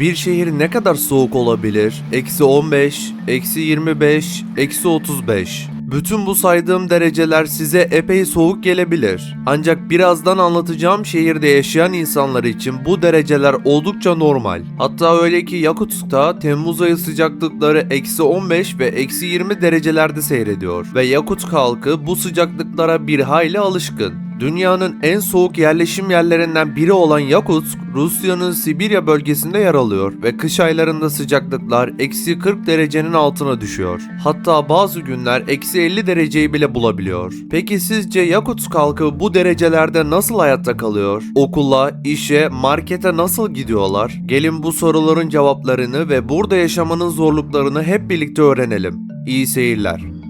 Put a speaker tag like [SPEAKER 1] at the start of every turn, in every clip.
[SPEAKER 1] Bir şehir ne kadar soğuk olabilir? Eksi 15, eksi 25, eksi 35. Bütün bu saydığım dereceler size epey soğuk gelebilir. Ancak birazdan anlatacağım şehirde yaşayan insanlar için bu dereceler oldukça normal. Hatta öyle ki Yakutsk'ta Temmuz ayı sıcaklıkları eksi 15 ve eksi 20 derecelerde seyrediyor. Ve Yakutsk halkı bu sıcaklıklara bir hayli alışkın. Dünyanın en soğuk yerleşim yerlerinden biri olan Yakutsk, Rusya'nın Sibirya bölgesinde yer alıyor ve kış aylarında sıcaklıklar eksi 40 derecenin altına düşüyor. Hatta bazı günler eksi 50 dereceyi bile bulabiliyor. Peki sizce Yakutsk halkı bu derecelerde nasıl hayatta kalıyor? Okula, işe, markete nasıl gidiyorlar? Gelin bu soruların cevaplarını ve burada yaşamanın zorluklarını hep birlikte öğrenelim. İyi seyirler.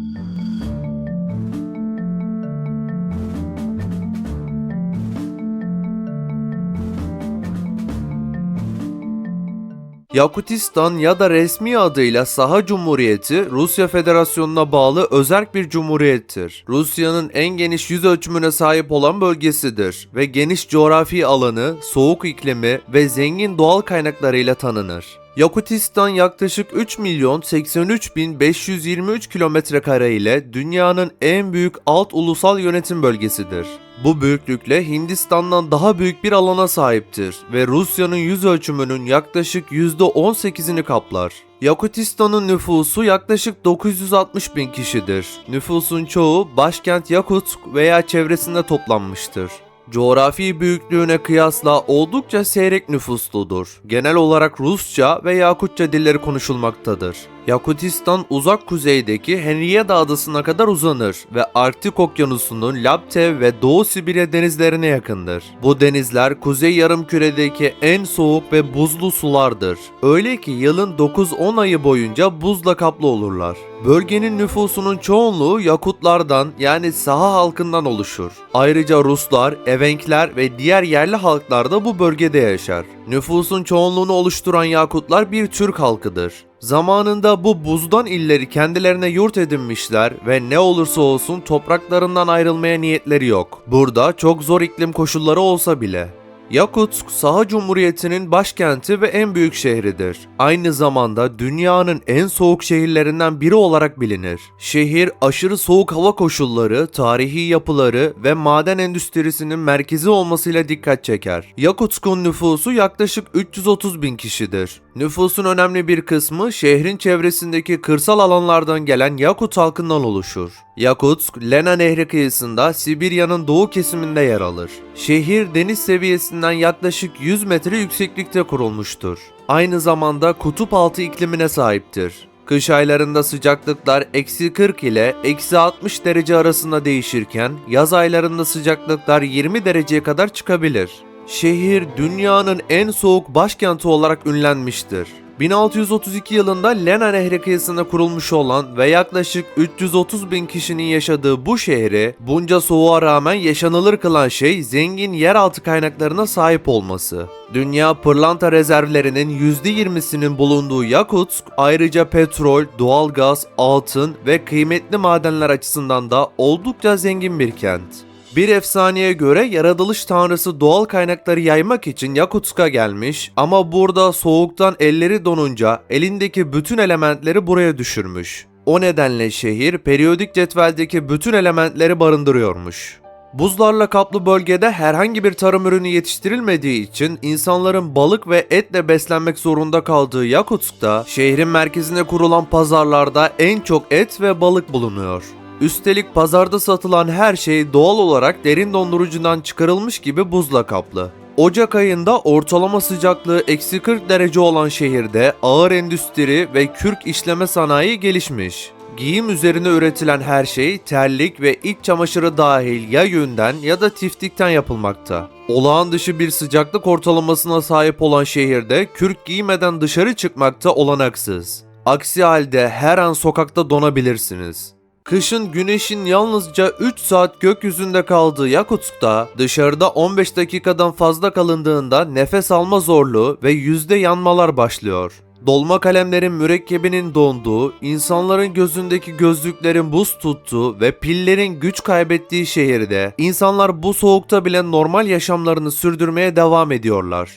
[SPEAKER 1] Yakutistan ya da resmi adıyla Saha Cumhuriyeti, Rusya Federasyonu'na bağlı özerk bir cumhuriyettir. Rusya'nın en geniş yüz ölçümüne sahip olan bölgesidir ve geniş coğrafi alanı, soğuk iklimi ve zengin doğal kaynaklarıyla tanınır. Yakutistan yaklaşık 3 milyon 83 bin 523 kilometre kare ile dünyanın en büyük alt ulusal yönetim bölgesidir. Bu büyüklükle Hindistan'dan daha büyük bir alana sahiptir ve Rusya'nın yüz ölçümünün yaklaşık %18'ini kaplar. Yakutistan'ın nüfusu yaklaşık 960 bin kişidir. Nüfusun çoğu başkent Yakutsk veya çevresinde toplanmıştır. Coğrafi büyüklüğüne kıyasla oldukça seyrek nüfusludur. Genel olarak Rusça ve Yakutça dilleri konuşulmaktadır. Yakutistan uzak kuzeydeki Henrietta adasına kadar uzanır ve Arktik Okyanusu'nun Laptev ve Doğu Sibirya denizlerine yakındır. Bu denizler kuzey yarımküredeki en soğuk ve buzlu sulardır. Öyle ki yılın 9-10 ayı boyunca buzla kaplı olurlar. Bölgenin nüfusunun çoğunluğu Yakutlardan yani saha halkından oluşur. Ayrıca Ruslar, Evenkler ve diğer yerli halklar da bu bölgede yaşar. Nüfusun çoğunluğunu oluşturan Yakutlar bir Türk halkıdır. Zamanında bu buzdan illeri kendilerine yurt edinmişler ve ne olursa olsun topraklarından ayrılmaya niyetleri yok. Burada çok zor iklim koşulları olsa bile. Yakutsk, Saha Cumhuriyeti'nin başkenti ve en büyük şehridir. Aynı zamanda dünyanın en soğuk şehirlerinden biri olarak bilinir. Şehir aşırı soğuk hava koşulları, tarihi yapıları ve maden endüstrisinin merkezi olmasıyla dikkat çeker. Yakutsk'un nüfusu yaklaşık 330 bin kişidir. Nüfusun önemli bir kısmı şehrin çevresindeki kırsal alanlardan gelen Yakut halkından oluşur. Yakutsk, Lena Nehri kıyısında Sibirya'nın doğu kesiminde yer alır. Şehir deniz seviyesinden yaklaşık 100 metre yükseklikte kurulmuştur. Aynı zamanda kutup altı iklimine sahiptir. Kış aylarında sıcaklıklar eksi 40 ile eksi 60 derece arasında değişirken yaz aylarında sıcaklıklar 20 dereceye kadar çıkabilir. Şehir dünyanın en soğuk başkenti olarak ünlenmiştir. 1632 yılında Lena Nehri kıyısında kurulmuş olan ve yaklaşık 330 bin kişinin yaşadığı bu şehri bunca soğuğa rağmen yaşanılır kılan şey zengin yeraltı kaynaklarına sahip olması. Dünya pırlanta rezervlerinin %20'sinin bulunduğu Yakutsk ayrıca petrol, doğalgaz, altın ve kıymetli madenler açısından da oldukça zengin bir kent. Bir efsaneye göre yaratılış tanrısı doğal kaynakları yaymak için Yakutsk'a gelmiş ama burada soğuktan elleri donunca elindeki bütün elementleri buraya düşürmüş. O nedenle şehir periyodik cetveldeki bütün elementleri barındırıyormuş. Buzlarla kaplı bölgede herhangi bir tarım ürünü yetiştirilmediği için insanların balık ve etle beslenmek zorunda kaldığı Yakutsk'ta şehrin merkezine kurulan pazarlarda en çok et ve balık bulunuyor. Üstelik pazarda satılan her şey doğal olarak derin dondurucudan çıkarılmış gibi buzla kaplı. Ocak ayında ortalama sıcaklığı eksi 40 derece olan şehirde ağır endüstri ve kürk işleme sanayi gelişmiş. Giyim üzerine üretilen her şey terlik ve iç çamaşırı dahil ya yünden ya da tiftikten yapılmakta. Olağan dışı bir sıcaklık ortalamasına sahip olan şehirde kürk giymeden dışarı çıkmakta olanaksız. Aksi halde her an sokakta donabilirsiniz. Kışın güneşin yalnızca 3 saat gökyüzünde kaldığı Yakutsk'ta dışarıda 15 dakikadan fazla kalındığında nefes alma zorluğu ve yüzde yanmalar başlıyor. Dolma kalemlerin mürekkebinin donduğu, insanların gözündeki gözlüklerin buz tuttuğu ve pillerin güç kaybettiği şehirde insanlar bu soğukta bile normal yaşamlarını sürdürmeye devam ediyorlar.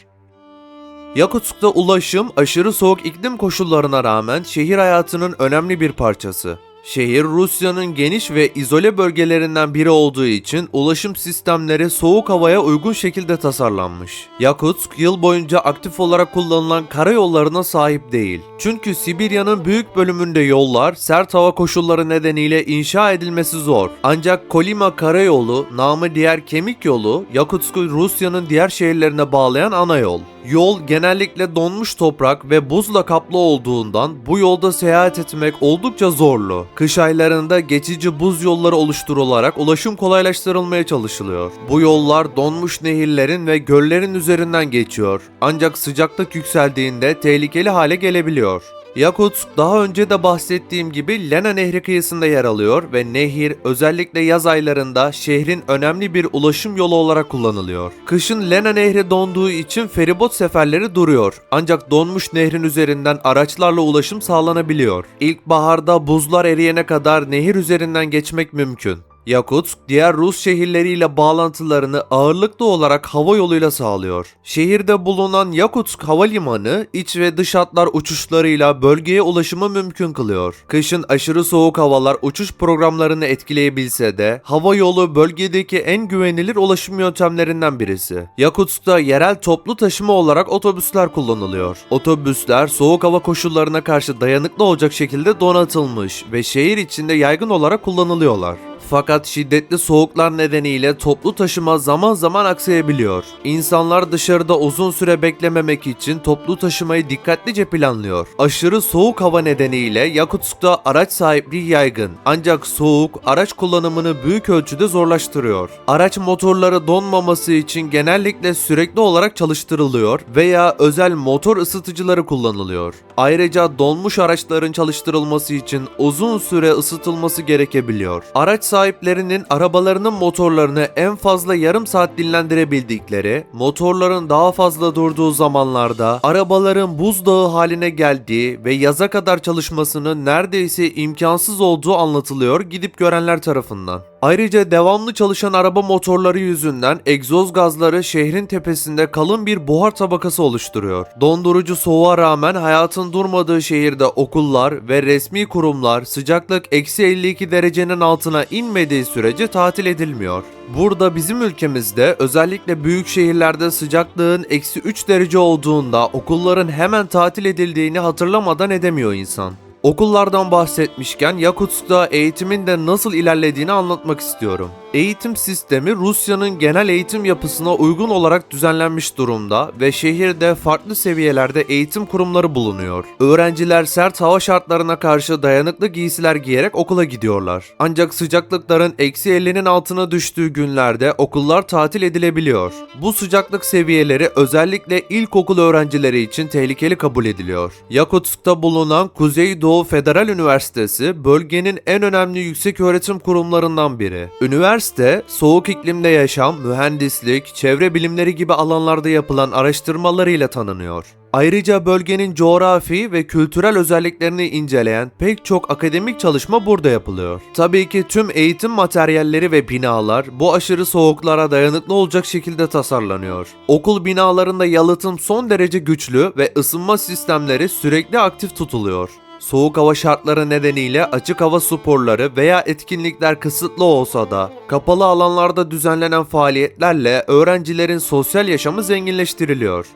[SPEAKER 1] Yakutsk'ta ulaşım aşırı soğuk iklim koşullarına rağmen şehir hayatının önemli bir parçası. Şehir Rusya'nın geniş ve izole bölgelerinden biri olduğu için ulaşım sistemleri soğuk havaya uygun şekilde tasarlanmış. Yakutsk yıl boyunca aktif olarak kullanılan karayollarına sahip değil. Çünkü Sibirya'nın büyük bölümünde yollar sert hava koşulları nedeniyle inşa edilmesi zor. Ancak Kolima Karayolu, namı diğer Kemik Yolu, Yakutsk'u Rusya'nın diğer şehirlerine bağlayan ana yol. Yol genellikle donmuş toprak ve buzla kaplı olduğundan bu yolda seyahat etmek oldukça zorlu. Kış aylarında geçici buz yolları oluşturularak ulaşım kolaylaştırılmaya çalışılıyor. Bu yollar donmuş nehirlerin ve göllerin üzerinden geçiyor. Ancak sıcaklık yükseldiğinde tehlikeli hale gelebiliyor. Yakutsk daha önce de bahsettiğim gibi Lena Nehri kıyısında yer alıyor ve nehir özellikle yaz aylarında şehrin önemli bir ulaşım yolu olarak kullanılıyor. Kışın Lena Nehri donduğu için feribot seferleri duruyor ancak donmuş nehrin üzerinden araçlarla ulaşım sağlanabiliyor. İlkbaharda buzlar eriyene kadar nehir üzerinden geçmek mümkün. Yakutsk, diğer Rus şehirleriyle bağlantılarını ağırlıklı olarak hava yoluyla sağlıyor. Şehirde bulunan Yakutsk Havalimanı, iç ve dış hatlar uçuşlarıyla bölgeye ulaşımı mümkün kılıyor. Kışın aşırı soğuk havalar uçuş programlarını etkileyebilse de, hava yolu bölgedeki en güvenilir ulaşım yöntemlerinden birisi. Yakutsk'ta yerel toplu taşıma olarak otobüsler kullanılıyor. Otobüsler soğuk hava koşullarına karşı dayanıklı olacak şekilde donatılmış ve şehir içinde yaygın olarak kullanılıyorlar. Fakat şiddetli soğuklar nedeniyle toplu taşıma zaman zaman aksayabiliyor. İnsanlar dışarıda uzun süre beklememek için toplu taşımayı dikkatlice planlıyor. Aşırı soğuk hava nedeniyle Yakutsk'ta araç sahipliği yaygın. Ancak soğuk araç kullanımını büyük ölçüde zorlaştırıyor. Araç motorları donmaması için genellikle sürekli olarak çalıştırılıyor veya özel motor ısıtıcıları kullanılıyor. Ayrıca donmuş araçların çalıştırılması için uzun süre ısıtılması gerekebiliyor. Araç sahiplerinin arabalarının motorlarını en fazla yarım saat dinlendirebildikleri, motorların daha fazla durduğu zamanlarda arabaların buzdağı haline geldiği ve yaza kadar çalışmasının neredeyse imkansız olduğu anlatılıyor gidip görenler tarafından. Ayrıca devamlı çalışan araba motorları yüzünden egzoz gazları şehrin tepesinde kalın bir buhar tabakası oluşturuyor. Dondurucu soğuğa rağmen hayatın durmadığı şehirde okullar ve resmi kurumlar sıcaklık eksi 52 derecenin altına inmediği sürece tatil edilmiyor. Burada bizim ülkemizde özellikle büyük şehirlerde sıcaklığın eksi 3 derece olduğunda okulların hemen tatil edildiğini hatırlamadan edemiyor insan. Okullardan bahsetmişken Yakutsk'ta eğitimin de nasıl ilerlediğini anlatmak istiyorum. Eğitim sistemi Rusya'nın genel eğitim yapısına uygun olarak düzenlenmiş durumda ve şehirde farklı seviyelerde eğitim kurumları bulunuyor. Öğrenciler sert hava şartlarına karşı dayanıklı giysiler giyerek okula gidiyorlar. Ancak sıcaklıkların eksi 50'nin altına düştüğü günlerde okullar tatil edilebiliyor. Bu sıcaklık seviyeleri özellikle ilkokul öğrencileri için tehlikeli kabul ediliyor. Yakutsk'ta bulunan Kuzeydoğu Federal Üniversitesi bölgenin en önemli yüksek öğretim kurumlarından biri. Üniversite, soğuk iklimde yaşam, mühendislik, çevre bilimleri gibi alanlarda yapılan araştırmalarıyla tanınıyor. Ayrıca bölgenin coğrafi ve kültürel özelliklerini inceleyen pek çok akademik çalışma burada yapılıyor. Tabii ki tüm eğitim materyalleri ve binalar bu aşırı soğuklara dayanıklı olacak şekilde tasarlanıyor. Okul binalarında yalıtım son derece güçlü ve ısınma sistemleri sürekli aktif tutuluyor. Soğuk hava şartları nedeniyle açık hava sporları veya etkinlikler kısıtlı olsa da kapalı alanlarda düzenlenen faaliyetlerle öğrencilerin sosyal yaşamı zenginleştiriliyor.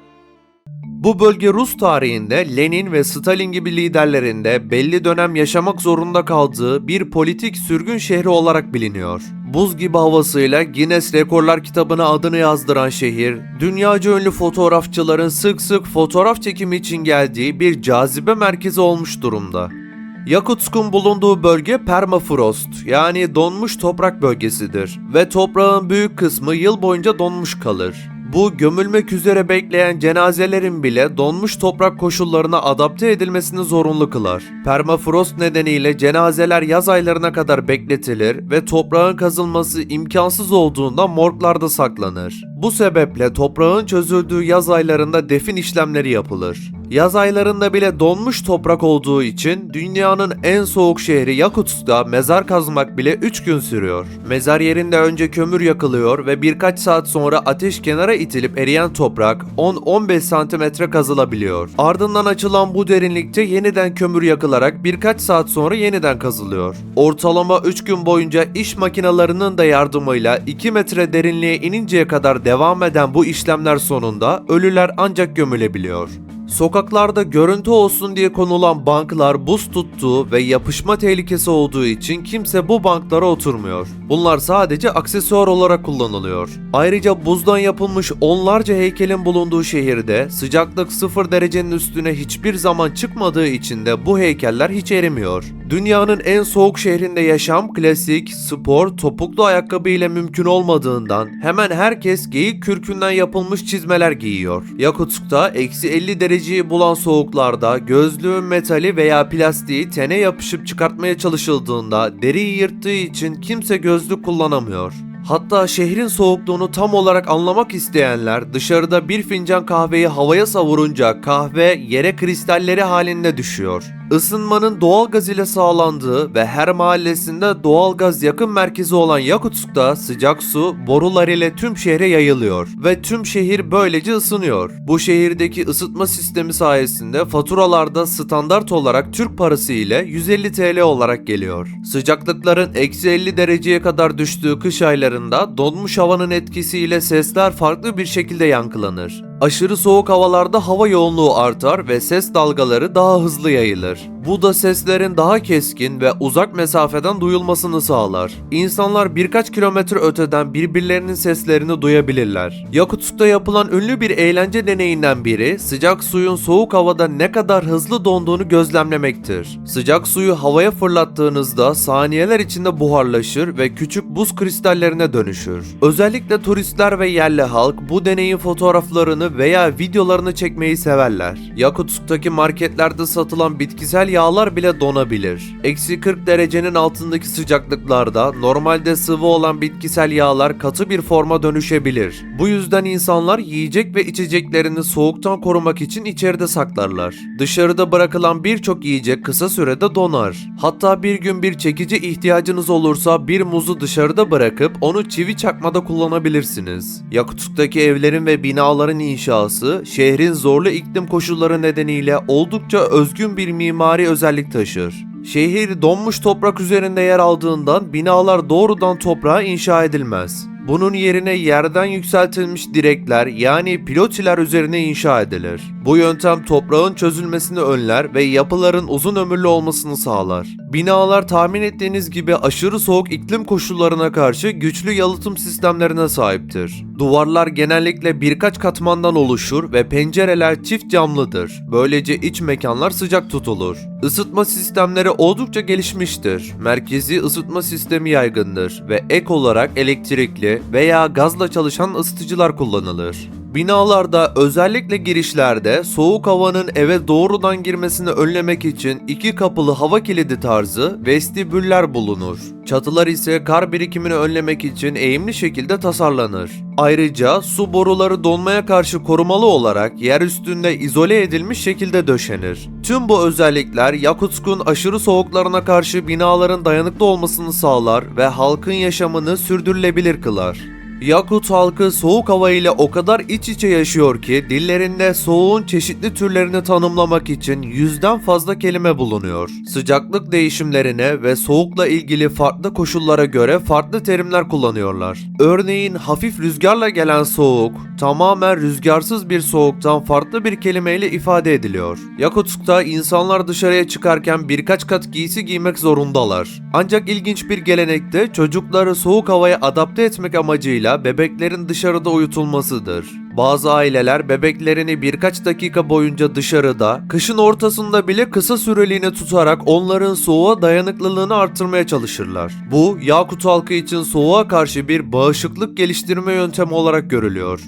[SPEAKER 1] Bu bölge Rus tarihinde Lenin ve Stalin gibi liderlerin de belli dönem yaşamak zorunda kaldığı bir politik sürgün şehri olarak biliniyor. Buz gibi havasıyla Guinness Rekorlar kitabına adını yazdıran şehir, dünyaca ünlü fotoğrafçıların sık sık fotoğraf çekimi için geldiği bir cazibe merkezi olmuş durumda. Yakutsk'un bulunduğu bölge permafrost yani donmuş toprak bölgesidir ve toprağın büyük kısmı yıl boyunca donmuş kalır. Bu gömülmek üzere bekleyen cenazelerin bile donmuş toprak koşullarına adapte edilmesini zorunlu kılar. Permafrost nedeniyle cenazeler yaz aylarına kadar bekletilir ve toprağın kazılması imkansız olduğunda morglarda saklanır. Bu sebeple toprağın çözüldüğü yaz aylarında defin işlemleri yapılır. Yaz aylarında bile donmuş toprak olduğu için dünyanın en soğuk şehri Yakutsk'ta mezar kazmak bile 3 gün sürüyor. Mezar yerinde önce kömür yakılıyor ve birkaç saat sonra ateş kenara itilip eriyen toprak 10-15 santimetre kazılabiliyor. Ardından açılan bu derinlikte yeniden kömür yakılarak birkaç saat sonra yeniden kazılıyor. Ortalama 3 gün boyunca iş makinelerinin de yardımıyla 2 metre derinliğe ininceye kadar devam eden bu işlemler sonunda ölüler ancak gömülebiliyor. Sokaklarda görüntü olsun diye konulan banklar buz tuttuğu ve yapışma tehlikesi olduğu için kimse bu banklara oturmuyor. Bunlar sadece aksesuar olarak kullanılıyor. Ayrıca buzdan yapılmış onlarca heykelin bulunduğu şehirde sıcaklık 0 derecenin üstüne hiçbir zaman çıkmadığı için de bu heykeller hiç erimiyor. Dünyanın en soğuk şehrinde yaşam klasik, spor, topuklu ayakkabı ile mümkün olmadığından hemen herkes geyik kürkünden yapılmış çizmeler giyiyor. Yakutsk'ta eksi 50 dereceyi bulan soğuklarda gözlüğün metali veya plastiği tene yapışıp çıkartmaya çalışıldığında deriyi yırttığı için kimse gözlük kullanamıyor. Hatta şehrin soğukluğunu tam olarak anlamak isteyenler dışarıda bir fincan kahveyi havaya savurunca kahve yere kristalleri halinde düşüyor. Isınmanın doğal gaz ile sağlandığı ve her mahallesinde doğal gaz yakın merkezi olan Yakutsk'ta sıcak su borular ile tüm şehre yayılıyor ve tüm şehir böylece ısınıyor. Bu şehirdeki ısıtma sistemi sayesinde faturalarda standart olarak Türk parası ile 150 TL olarak geliyor. Sıcaklıkların eksi 50 dereceye kadar düştüğü kış aylarında donmuş havanın etkisiyle sesler farklı bir şekilde yankılanır. Aşırı soğuk havalarda hava yoğunluğu artar ve ses dalgaları daha hızlı yayılır. Bu da seslerin daha keskin ve uzak mesafeden duyulmasını sağlar. İnsanlar birkaç kilometre öteden birbirlerinin seslerini duyabilirler. Yakutsk'ta yapılan ünlü bir eğlence deneyinden biri sıcak suyun soğuk havada ne kadar hızlı donduğunu gözlemlemektir. Sıcak suyu havaya fırlattığınızda saniyeler içinde buharlaşır ve küçük buz kristallerine dönüşür. Özellikle turistler ve yerli halk bu deneyin fotoğraflarını veya videolarını çekmeyi severler. Yakutsk'taki marketlerde satılan bitkisel yağlar bile donabilir. Eksi 40 derecenin altındaki sıcaklıklarda normalde sıvı olan bitkisel yağlar katı bir forma dönüşebilir. Bu yüzden insanlar yiyecek ve içeceklerini soğuktan korumak için içeride saklarlar. Dışarıda bırakılan birçok yiyecek kısa sürede donar. Hatta bir gün bir çekici ihtiyacınız olursa bir muzu dışarıda bırakıp onu çivi çakmada kullanabilirsiniz. Yakutsk'taki evlerin ve binaların inşası şehrin zorlu iklim koşulları nedeniyle oldukça özgün bir mimari özellik taşır. Şehir donmuş toprak üzerinde yer aldığından binalar doğrudan toprağa inşa edilmez. Bunun yerine yerden yükseltilmiş direkler yani pilotiler üzerine inşa edilir. Bu yöntem toprağın çözülmesini önler ve yapıların uzun ömürlü olmasını sağlar. Binalar tahmin ettiğiniz gibi aşırı soğuk iklim koşullarına karşı güçlü yalıtım sistemlerine sahiptir. Duvarlar genellikle birkaç katmandan oluşur ve pencereler çift camlıdır. Böylece iç mekanlar sıcak tutulur. Isıtma sistemleri oldukça gelişmiştir. Merkezi ısıtma sistemi yaygındır ve ek olarak elektrikli veya gazla çalışan ısıtıcılar kullanılır. Binalarda özellikle girişlerde soğuk havanın eve doğrudan girmesini önlemek için iki kapılı hava kilidi tarzı vestibüller bulunur. Çatılar ise kar birikimini önlemek için eğimli şekilde tasarlanır. Ayrıca su boruları donmaya karşı korumalı olarak yer üstünde izole edilmiş şekilde döşenir. Tüm bu özellikler Yakutsk'un aşırı soğuklarına karşı binaların dayanıklı olmasını sağlar ve halkın yaşamını sürdürülebilir kılar. Yakut halkı soğuk hava ile o kadar iç içe yaşıyor ki dillerinde soğuğun çeşitli türlerini tanımlamak için yüzden fazla kelime bulunuyor. Sıcaklık değişimlerine ve soğukla ilgili farklı koşullara göre farklı terimler kullanıyorlar. Örneğin hafif rüzgarla gelen soğuk, tamamen rüzgarsız bir soğuktan farklı bir kelimeyle ifade ediliyor. Yakutsk'ta insanlar dışarıya çıkarken birkaç kat giysi giymek zorundalar. Ancak ilginç bir gelenekte çocukları soğuk havaya adapte etmek amacıyla bebeklerin dışarıda uyutulmasıdır. Bazı aileler bebeklerini birkaç dakika boyunca dışarıda, kışın ortasında bile kısa süreliğine tutarak onların soğuğa dayanıklılığını artırmaya çalışırlar. Bu, Yakut halkı için soğuğa karşı bir bağışıklık geliştirme yöntemi olarak görülüyor.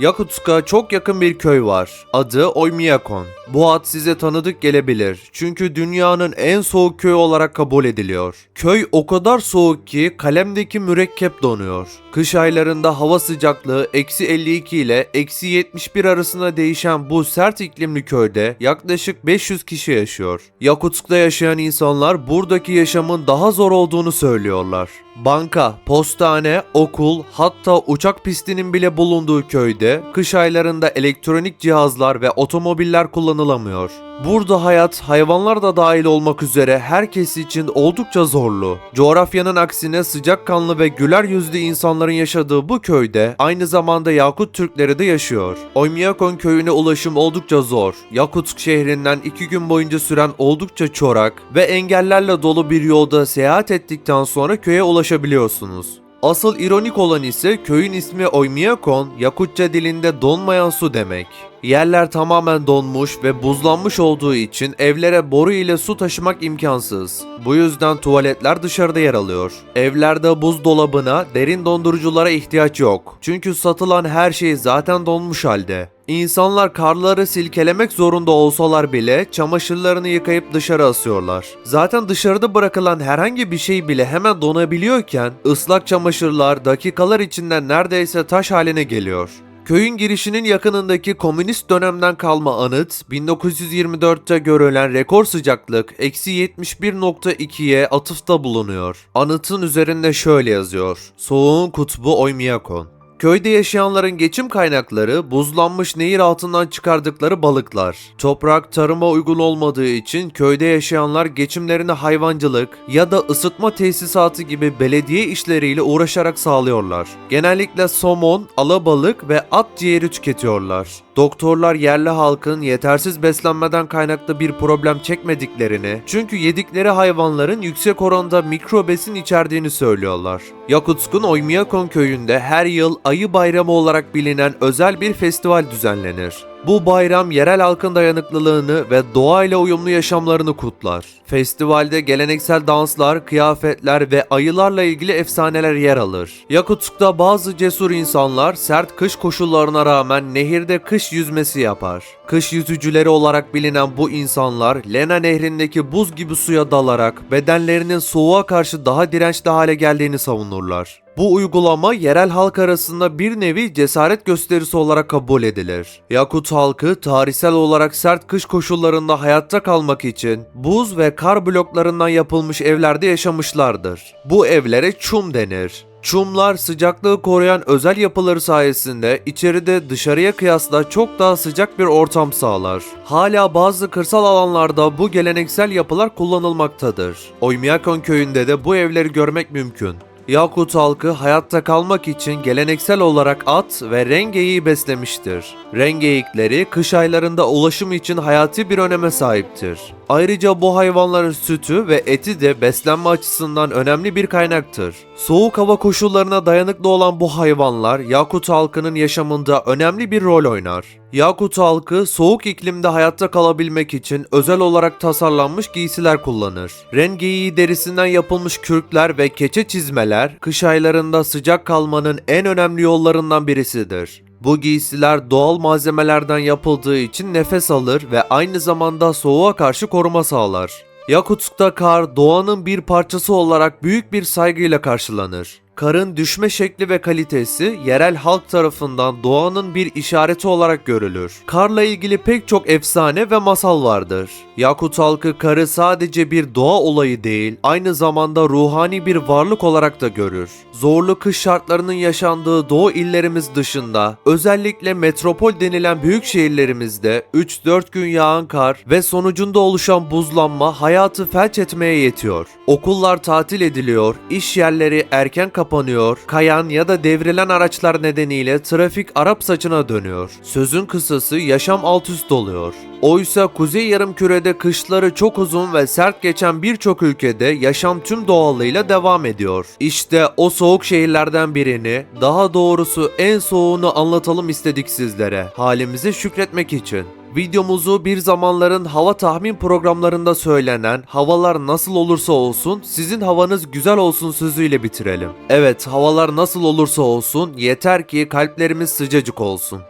[SPEAKER 1] Yakutsk'a çok yakın bir köy var. Adı Oymyakon. Bu ad size tanıdık gelebilir. Çünkü dünyanın en soğuk köyü olarak kabul ediliyor. Köy o kadar soğuk ki kalemdeki mürekkep donuyor. Kış aylarında hava sıcaklığı eksi 52 ile eksi 71 arasında değişen bu sert iklimli köyde yaklaşık 500 kişi yaşıyor. Yakutsk'ta yaşayan insanlar buradaki yaşamın daha zor olduğunu söylüyorlar. Banka, postane, okul hatta uçak pistinin bile bulunduğu köyde kış aylarında elektronik cihazlar ve otomobiller kullanılamıyor. Burada hayat hayvanlar da dahil olmak üzere herkes için oldukça zorlu. Coğrafyanın aksine sıcakkanlı ve güler yüzlü insanların yaşadığı bu köyde aynı zamanda Yakut Türkleri de yaşıyor. Oymyakon köyüne ulaşım oldukça zor. Yakutsk şehrinden iki gün boyunca süren oldukça çorak ve engellerle dolu bir yolda seyahat ettikten sonra köye ulaşabiliyorsunuz. Asıl ironik olan ise köyün ismi Oymyakon, Yakutça dilinde donmayan su demek. Yerler tamamen donmuş ve buzlanmış olduğu için evlere boru ile su taşımak imkansız. Bu yüzden tuvaletler dışarıda yer alıyor. Evlerde buzdolabına, derin donduruculara ihtiyaç yok. Çünkü satılan her şey zaten donmuş halde. İnsanlar karları silkelemek zorunda olsalar bile çamaşırlarını yıkayıp dışarı asıyorlar. Zaten dışarıda bırakılan herhangi bir şey bile hemen donabiliyorken ıslak çamaşırlar dakikalar içinde neredeyse taş haline geliyor. Köyün girişinin yakınındaki komünist dönemden kalma anıt, 1924'te görülen rekor sıcaklık eksi 71.2'ye atıfta bulunuyor. Anıtın üzerinde şöyle yazıyor. Soğuğun kutbu Oymyakon. Köyde yaşayanların geçim kaynakları buzlanmış nehir altından çıkardıkları balıklar. Toprak tarıma uygun olmadığı için köyde yaşayanlar geçimlerini hayvancılık ya da ısıtma tesisatı gibi belediye işleriyle uğraşarak sağlıyorlar. Genellikle somon, alabalık ve at ciğeri tüketiyorlar. Doktorlar yerli halkın yetersiz beslenmeden kaynaklı bir problem çekmediklerini, çünkü yedikleri hayvanların yüksek oranda mikrobesin içerdiğini söylüyorlar. Yakutsk'un Oymyakon köyünde her yıl Ayı Bayramı olarak bilinen özel bir festival düzenlenir. Bu bayram yerel halkın dayanıklılığını ve doğayla uyumlu yaşamlarını kutlar. Festivalde geleneksel danslar, kıyafetler ve ayılarla ilgili efsaneler yer alır. Yakutsk'ta bazı cesur insanlar sert kış koşullarına rağmen nehirde kış yüzmesi yapar. Kış yüzücüleri olarak bilinen bu insanlar Lena nehrindeki buz gibi suya dalarak bedenlerinin soğuğa karşı daha dirençli hale geldiğini savunurlar. Bu uygulama yerel halk arasında bir nevi cesaret gösterisi olarak kabul edilir. Yakut halkı tarihsel olarak sert kış koşullarında hayatta kalmak için buz ve kar bloklarından yapılmış evlerde yaşamışlardır. Bu evlere çum denir. Çumlar sıcaklığı koruyan özel yapıları sayesinde içeride dışarıya kıyasla çok daha sıcak bir ortam sağlar. Hala bazı kırsal alanlarda bu geleneksel yapılar kullanılmaktadır. Oymyakon köyünde de bu evleri görmek mümkün. Yakut halkı hayatta kalmak için geleneksel olarak at ve rengeyi beslemiştir. Rengeyikleri kış aylarında ulaşım için hayati bir öneme sahiptir. Ayrıca bu hayvanların sütü ve eti de beslenme açısından önemli bir kaynaktır. Soğuk hava koşullarına dayanıklı olan bu hayvanlar Yakut halkının yaşamında önemli bir rol oynar. Yakut halkı soğuk iklimde hayatta kalabilmek için özel olarak tasarlanmış giysiler kullanır. Rengeyi derisinden yapılmış kürkler ve keçe çizmeler kış aylarında sıcak kalmanın en önemli yollarından birisidir. Bu giysiler doğal malzemelerden yapıldığı için nefes alır ve aynı zamanda soğuğa karşı koruma sağlar. Yakutsk'ta kar doğanın bir parçası olarak büyük bir saygıyla karşılanır. Karın düşme şekli ve kalitesi yerel halk tarafından doğanın bir işareti olarak görülür. Karla ilgili pek çok efsane ve masal vardır. Yakut halkı karı sadece bir doğa olayı değil, aynı zamanda ruhani bir varlık olarak da görür. Zorlu kış şartlarının yaşandığı doğu illerimiz dışında, özellikle metropol denilen büyük şehirlerimizde 3-4 gün yağan kar ve sonucunda oluşan buzlanma hayatı felç etmeye yetiyor. Okullar tatil ediliyor, iş yerleri erken kapanıyor, kayan ya da devrilen araçlar nedeniyle trafik Arap saçına dönüyor. Sözün kısası yaşam alt üst oluyor. Oysa Kuzey Yarımküre'de kışları çok uzun ve sert geçen birçok ülkede yaşam tüm doğallığıyla devam ediyor. İşte o soğuk şehirlerden birini, daha doğrusu en soğuğunu anlatalım istedik sizlere. Halimize şükretmek için. Videomuzu bir zamanların hava tahmin programlarında söylenen havalar nasıl olursa olsun sizin havanız güzel olsun sözüyle bitirelim. Evet havalar nasıl olursa olsun yeter ki kalplerimiz sıcacık olsun.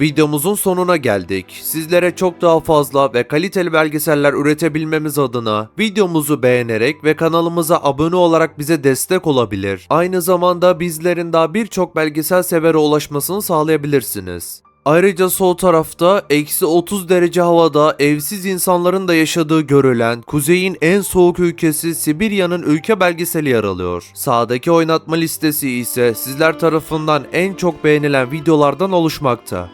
[SPEAKER 1] Videomuzun sonuna geldik. Sizlere çok daha fazla ve kaliteli belgeseller üretebilmemiz adına videomuzu beğenerek ve kanalımıza abone olarak bize destek olabilir. Aynı zamanda bizlerin daha birçok belgesel severe ulaşmasını sağlayabilirsiniz. Ayrıca sol tarafta eksi 30 derece havada evsiz insanların da yaşadığı görülen kuzeyin en soğuk ülkesi Sibirya'nın ülke belgeseli yer alıyor. Sağdaki oynatma listesi ise sizler tarafından en çok beğenilen videolardan oluşmakta.